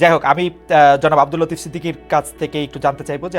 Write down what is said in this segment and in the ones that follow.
যাই হোক আমি জনাব আব্দুল লতিফ সিদ্দিকির কাছ থেকে একটু জানতে চাইব যে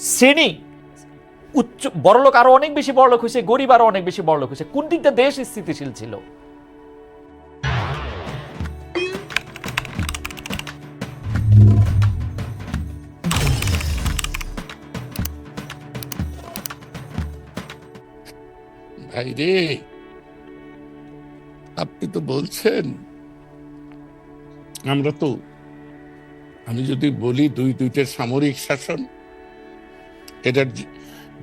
শ্রেণি উচ্চ বড়লোক আরও অনেক বেশি বড়লোক হয়েছে গরিব আরও অনেক বেশি বড়লোক হয়েছে। কোন দিকটা দেশ স্থিতিশীল ছিল? ভাই রে আপনি তো বলছেন। আমরা তো আমি যদি বলি দুই দুইটা সামরিক শাসন এটার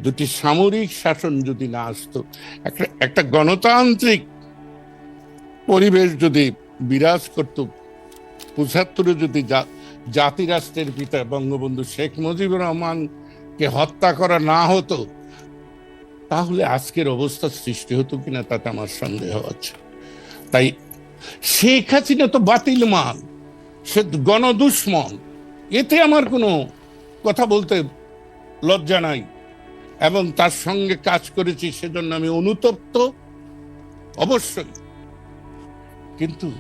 দুটি সামরিক শাসন যদি না আসতো, একটা একটা গণতান্ত্রিক পরিবেশ যদি বিরাজ করত, পঁচাত্তরে যদি জা- জাতি রাষ্ট্রের পিতা বঙ্গবন্ধু শেখ মুজিবুর রহমানকে হত্যা করা না হতো, তাহলে আজকের অবস্থা সৃষ্টি হতো কিনা তাতে আমার সন্দেহ আছে। তাই শেখ হাসিনা তো বাতিল মাল সে গণদুশ্মন, এতে আমার কোনো কথা বলতে লজ্জা নাই। এবং তার সঙ্গে কাজ করেছি সেজন্য আমি অনুতপ্ত। অবশ্যই। কিন্তু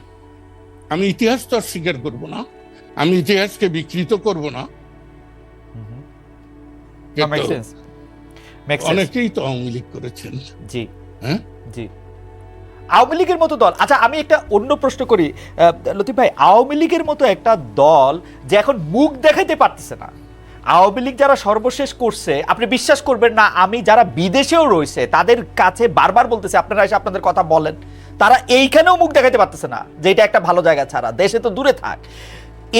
আমি ইতিহাস তো স্বীকার করব না। আমি ইতিহাসকে বিকৃত করব না। অনেকেই তো আওয়ামী লীগ করেছেন। জি। হ্যাঁ? জি। আওয়ামী লীগের মতো দল। আচ্ছা আমি একটা অন্য প্রশ্ন করি। লতিফ ভাই আওয়ামী লীগের মতো একটা দল যে এখন মুখ দেখাইতে পারতেছে না। আওয়ামী লীগ যারা সর্বশেষ করছে আপনি বিশ্বাস করবেন না আমি যারা বিদেশেও রয়েছে তাদের কাছে বারবার বলতেছে আপনারা এসে আপনাদের কথা বলেন। তারা এইখানেও মুখ দেখাইতে পারতেছে না যে এটা একটা ভালো জায়গা ছাড়া দেশে তো দূরে থাক।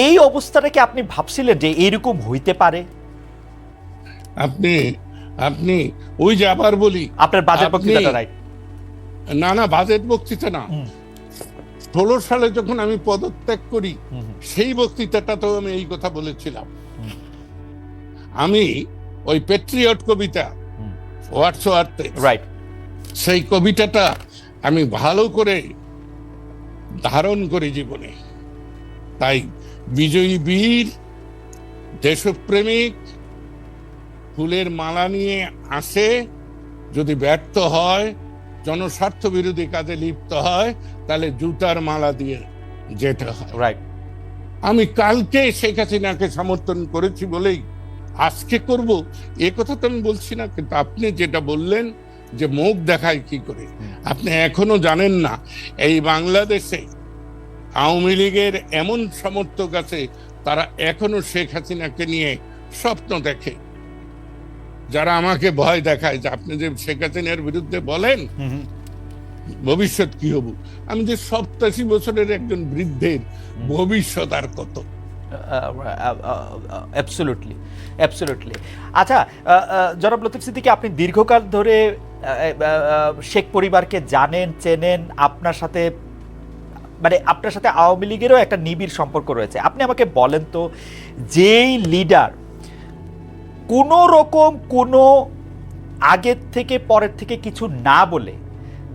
এই অবস্থাটা কি আপনি ভাবছিলেন যে এইরকম হইতে পারে? আপনি আপনি ওই যে আবার বলি আপনার বাজেট বক্তৃতাটা রাইট না না বাজেট বক্তৃতা না। ষোলো সালে যখন আমি পদত্যাগ করি সেই বক্তৃতাটা তো আমি এই কথা বলেছিলাম। আমি ওই পেট্রিয়ট কবিতা। হোয়াটস আর্থে রাইট সেই কবিতাটা আমি ভালো করে ধারণ করি জীবনে। তাই বিজয়ী বীর দেশপ্রেমিক ফুলের মালা নিয়ে আসে যদি ব্যর্থ হয় জনস্বার্থ বিরোধী কাজে লিপ্ত হয় তাহলে জুতার মালা দিয়ে যেতে হয়। রাইট আমি কালকে শেখ হাসিনাকে সমর্থন করেছি বলেই আজকে করব এ কথা তো আমি বলছি না কিন্তু আপনি যেটা বললেন যে মুখ দেখায় কি করে? আপনি এখনও জানেন না এই বাংলাদেশে আওয়ামী লীগের এমন সমর্থক আছে তারা এখনও শেখ হাসিনাকে নিয়ে স্বপ্ন দেখে। যারা আমাকে ভয় দেখায় যে আপনি যে শেখ হাসিনার বিরুদ্ধে বলেন। ভবিষ্যৎ কি হব? আমি যে সপ্তাশি বছরের একজন বৃদ্ধের ভবিষ্যৎ আর কত? অ্যাবসলুটলি অ্যাবসলুটলি আচ্ছা জনাব লতিফ সিদ্দিকি, আপনি দীর্ঘকাল ধরে শেখ পরিবারকে জানেন, চেনেন, আপনার সাথে মানে আপনার সাথে আওয়ামী লীগেরও একটা নিবিড় সম্পর্ক রয়েছে। আপনি আমাকে বলেন তো, যেই লিডার কোনো রকম কোনো আগের থেকে পরের থেকে কিছু না বলে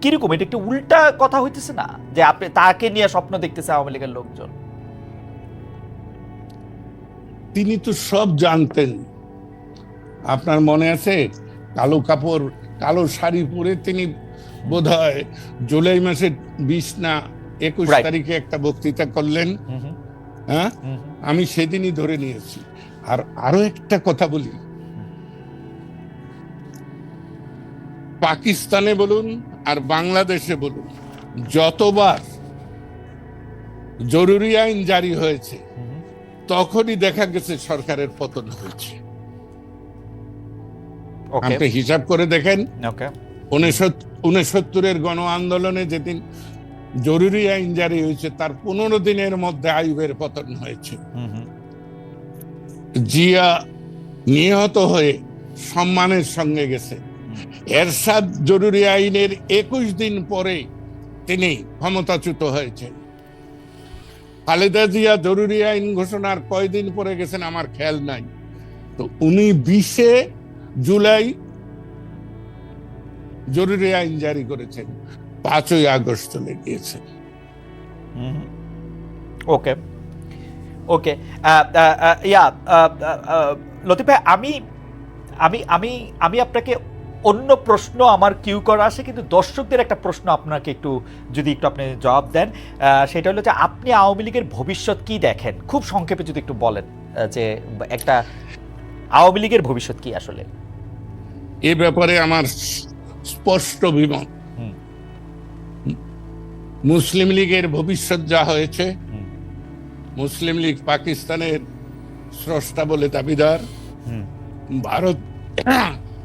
কীরকম? এটা একটু উল্টা কথা হইতেছে না? যে আপনি তাকে নিয়ে স্বপ্ন দেখতেছে আওয়ামী লীগের লোকজন। তিনি তো সব জানতেন। আপনার মনে আছে? কালো কাপড় কালো শাড়ি পরে তিনি বোধহয় জুলাই মাসের বিশ না একুশ তারিখে একটা বক্তৃতা করলেন। হ্যাঁ। আমি সেদিনই ধরে নিয়েছি। আর আরও একটা কথা বলি। পাকিস্তানে বলুন আর বাংলাদেশে বলুন যতবার জরুরি আইন জারি হয়েছে তখনই দেখা গেছে সরকারের পতন হয়েছে। আপনি হিসাব করে দেখেন উনসত্তরের গণ আন্দোলনে যেদিন জরুরি আইন জারি হয়েছে তার পনেরো দিনের মধ্যে আইবের পতন হয়েছে। জিয়া নিহত হয়ে সম্মানের সঙ্গে গেছে। এরশাদ জরুরি আইনের একুশ দিন পরে তিনি ক্ষমতাচ্যুত হয়েছেন। খালেদা জিয়া জরুরি আইন ঘোষণার কয়দিন পরে গেছেন আমার খেয়াল নাই। তো উনি বিশে জুলাই জরুরি আইন জারি করেছেন, পাঁচই আগস্ট চলে গিয়েছেন ওকে ওকে ইয়া লতিফ আমি আমি আমি আমি আপনাকে অন্য প্রশ্ন আমার কিউ করা আছে কিন্তু দর্শকদের একটা প্রশ্ন আপনাকে একটু যদি একটু আপনি জবাব দেন সেটা হলো যে আপনি আওয়ামী লীগের ভবিষ্যৎ কি দেখেন? খুব সংক্ষেপে যদি একটু বলেন যে একটা আওয়ামী লীগের ভবিষ্যৎ কি আসলে? এ ব্যাপারে আমার স্পষ্ট বিমত। মুসলিম লীগের ভবিষ্যৎ যা হয়েছে মুসলিম লীগ পাকিস্তানের স্রষ্টা বলে দাবিদার। ভারত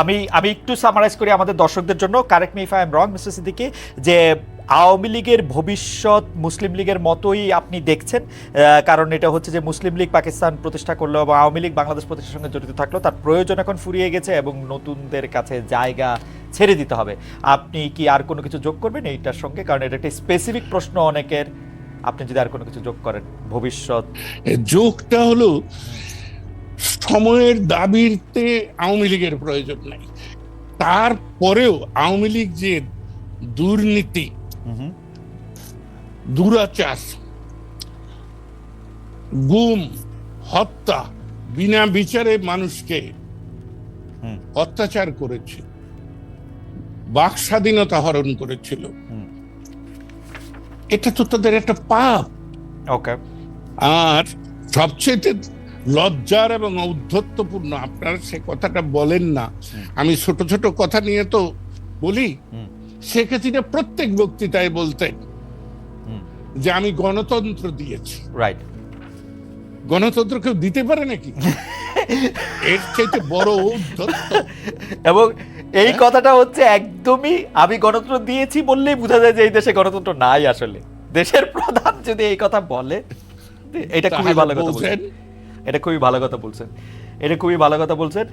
আমি আমি একটু সামারাইজ করি আমাদের দর্শকদের জন্য। Correct me if I am wrong mister Siddiqui যে আওয়ামী লীগের ভবিষ্যৎ মুসলিম লীগের মতোই আপনি দেখছেন কারণ এটা হচ্ছে যে মুসলিম লীগ পাকিস্তান প্রতিষ্ঠা করল এবং আওয়ামী লীগ বাংলাদেশ প্রতিষ্ঠার সঙ্গে জড়িত থাকল, তার প্রয়োজন এখন ফুরিয়ে গেছে এবং নতুনদের কাছে জায়গা ছেড়ে দিতে হবে। আপনি কি আর কোনো কিছু যোগ করবেন এইটার সঙ্গে? কারণ এটা একটা স্পেসিফিক প্রশ্ন অনেকের। আপনি যদি আর কোনো কিছু যোগ করেন, ভবিষ্যৎ যোগটা হলো সময়ের দাবিতে আওয়ামী লীগের প্রয়োজন নাই। তারপরেও আওয়ামী লীগ যে দুর্নীতি দুরাচার গুম হত্যা বিনা বিচারে মানুষকে অত্যাচার করেছে বাক স্বাধীনতা হরণ করেছিল। এটা তো তাদের একটা পাপ। ওকে আর সবচেয়ে লজ্জার এবং ঔদ্ধত্যপূর্ণ। আপনারা সে কথাটা বলেন না। আমি ছোট ছোট কথা নিয়ে তো বলি। শেখ হাসিনা প্রত্যেক বক্তৃতায় বলতেন যে আমি গণতন্ত্র দিয়েছি। রাইট গণতন্ত্র কেউ দিতে পারে নাকি? এর চাইতে বড় ঔদ্ধত্য। এবং এই হ্যাঁ? কথাটা হচ্ছে একদমই আমি গণতন্ত্র দিয়েছি বললেই বোঝা যায় যে এই দেশে গণতন্ত্র নাই আসলে। দেশের প্রধান যদি এই কথা বলে এটা খুবই ভালো কথা বলছেন। এটা খুবই ভালো কথা বলছেন। এটা খুবই ভালো কথা বলছেন।